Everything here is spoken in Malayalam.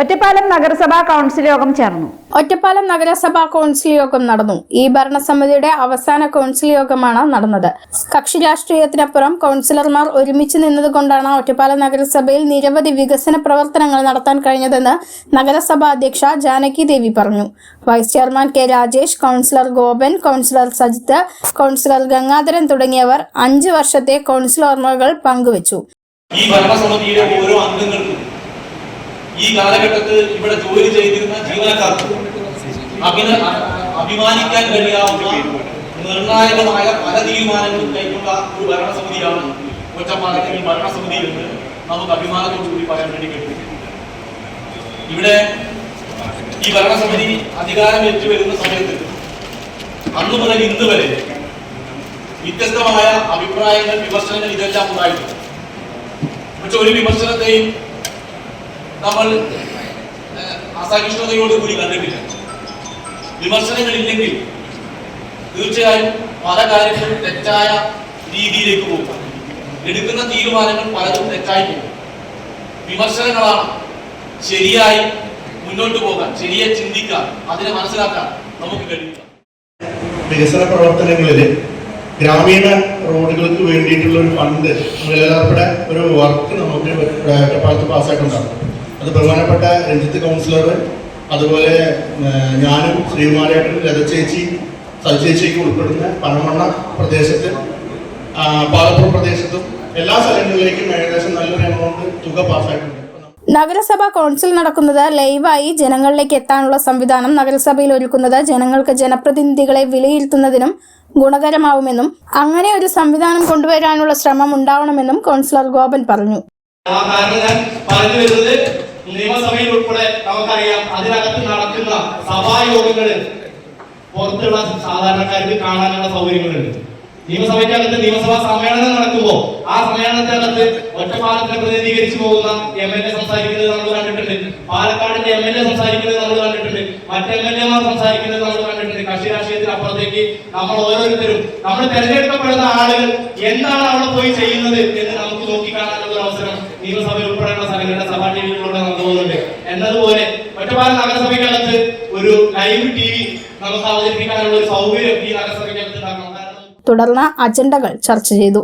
ഒറ്റപ്പാലം നഗരസഭാ കൗൺസിൽ യോഗം ചേർന്നു. ഒറ്റപ്പാലം നഗരസഭാ കൗൺസിൽ യോഗം നടന്നു. ഈ ഭരണസമിതിയുടെ അവസാന കൗൺസിൽ യോഗമാണ് നടന്നത്. കക്ഷി രാഷ്ട്രീയത്തിനപ്പുറം കൗൺസിലർമാർ ഒരുമിച്ച് നിന്നതുകൊണ്ടാണ് ഒറ്റപ്പാലം നഗരസഭയിൽ നിരവധി വികസന പ്രവർത്തനങ്ങൾ നടത്താൻ കഴിഞ്ഞതെന്ന് നഗരസഭാ അധ്യക്ഷ ജാനകി ദേവി പറഞ്ഞു. Vice chairman K Rajesh councillor Gopan councillor Sajith councillor Gangadharan തുടങ്ങിയവർ അഞ്ച് വർഷത്തെ കൗൺസിൽ ഓർമ്മകൾ പങ്കുവച്ചു. ഈ ഭരണസമിതിയിലെ ഓരോ അംഗങ്ങൾക്കും ഈ കാലഘട്ടത്തിൽ ഇവിടെ ജോലി ചെയ്തിരുന്ന ജീവനക്കാർക്ക് അഭിന അഭിമാനിക്കാൻ കഴിയാവുന്ന നിർണായകമായ പല തീരുമാനങ്ങളും കൈക്കൊണ്ട ഒരു ഭരണസമിതിയാണ് ഒറ്റപ്പാലത്തിൽ ഭരണസമിതി എന്ന് നമുക്ക് അഭിമാനത്തോടുകൂടി പറയാൻ വേണ്ടി കഴിയും ഇവിടെ ഈ ഭരണസമിതി അധികാരം ഏറ്റുവരുന്ന സമയത്ത് അന്ന് മുതൽ ഇന്ന് വരെ വ്യത്യസ്തമായ അഭിപ്രായങ്ങൾ വിമർശനങ്ങൾ ഇതെല്ലാം ഉണ്ടായിട്ടുണ്ട്. പക്ഷെ ഒരു വിമർശനത്തെയും നമ്മൾ അസഹിഷ്ണുതയോടുകൂടി കണ്ടിട്ടില്ല. വിമർശനങ്ങളില്ലെങ്കിൽ തീർച്ചയായും പല കാര്യങ്ങളും തെറ്റായ രീതിയിലേക്ക് പോകും. എടുക്കുന്ന തീരുമാനങ്ങൾ പലതും തെറ്റായി പോകും. വിമർശനങ്ങളാണ് ശരിയായി മുന്നോട്ട് പോകാൻ ശരിയെ ചിന്തിക്കാൻ അതിനെ മനസ്സിലാക്കാൻ നമുക്ക് കഴിയുക. വികസന പ്രവർത്തനങ്ങളിൽ ഗ്രാമീണ റോഡുകൾക്ക് വേണ്ടിയിട്ടുള്ള ഒരു ഫണ്ട് നിലനിർപ്പടെ ഒരു വർക്ക് നമുക്ക് പാസ്സായിട്ടുണ്ടാകും. അത് ബഹുമാനപ്പെട്ട രഞ്ജിത്ത് കൗൺസിലർ അതുപോലെ ഞാനും ശ്രീകുമാരേട്ടൻ രഥചേച്ചി ചേച്ചി സൽചേച്ചിക്ക് ഉൾപ്പെടുന്ന പനമണ്ണ പ്രദേശത്ത് പാലപ്പുറ പാലപ്പുറം പ്രദേശത്തും എല്ലാ സ്ഥലങ്ങളിലേക്കും ഏകദേശം നല്ലൊരു എമൗണ്ട് തുക പാസ്സായിട്ടുണ്ട് നഗരസഭ കൗൺസിൽ നടക്കുന്നത് ലൈവായി ജനങ്ങളിലേക്ക് എത്താനുള്ള സംവിധാനം നഗരസഭയിൽ ഒരുക്കുന്നത് ജനങ്ങൾക്ക് ജനപ്രതിനിധികളെ വിലയിരുത്തുന്നതിനും ഗുണകരമാവുമെന്നും അങ്ങനെ ഒരു സംവിധാനം കൊണ്ടുവരാനുള്ള ശ്രമം ഉണ്ടാവണമെന്നും കൗൺസിലർ ഗോപൻ പറഞ്ഞു. നിയമസഭയിൽ ഉൾപ്പെടെ നമുക്കറിയാം അതിനകത്ത് നടക്കുന്ന സഭായോഗങ്ങളിൽ പുറത്തുള്ള സാധാരണക്കാർക്ക് കാണാനുള്ള സൗകര്യങ്ങളുണ്ട്. നിയമസഭയ്ക്കകത്ത് നിയമസഭാ സമ്മേളനം നടക്കുമ്പോൾ ആ സമ്മേളനത്തിനകത്ത് ഒറ്റപ്പാലത്തിനെ പ്രതിനിധീകരിച്ചു പോകുന്ന എം എൽ എ സംസാരിക്കുന്നത് നമ്മൾ കണ്ടിട്ടുണ്ട്. പാലക്കാടിന്റെ എം എൽ എ സംസാരിക്കുന്നത് നമ്മൾ കണ്ടിട്ടുണ്ട്. മറ്റ് എം എൽ എമാർ സംസാരിക്കുന്നത് നമ്മൾ കണ്ടിട്ടുണ്ട്. കക്ഷി രാഷ്ട്രീയത്തിന് അപ്പുറത്തേക്ക് നമ്മൾ ഓരോരുത്തരും നമ്മൾ തെരഞ്ഞെടുക്കപ്പെടുന്ന ആളുകൾ എന്താണ് അവിടെ പോയി ചെയ്യുന്നത് എന്ന് നമുക്ക് നോക്കിക്കാണാനുള്ള കാണാനുള്ള അവസരം നിയമസഭയിൽ ഉൾപ്പെടെയുള്ള സ്ഥലങ്ങളുടെ സഭാ ടി വികളിലൂടെ നമുക്ക് പോകുന്നുണ്ട് എന്നതുപോലെ ഒറ്റപ്പാലം നഗരസഭയ്ക്കകത്ത് ഒരു ലൈവ് ടി വി നമുക്ക് അവതരിപ്പിക്കാനുള്ള ഒരു സൗകര്യം ഈ നഗരസഭയ്ക്കകത്ത് തുടർന്ന് അജണ്ടകൾ ചർച്ച ചെയ്തു.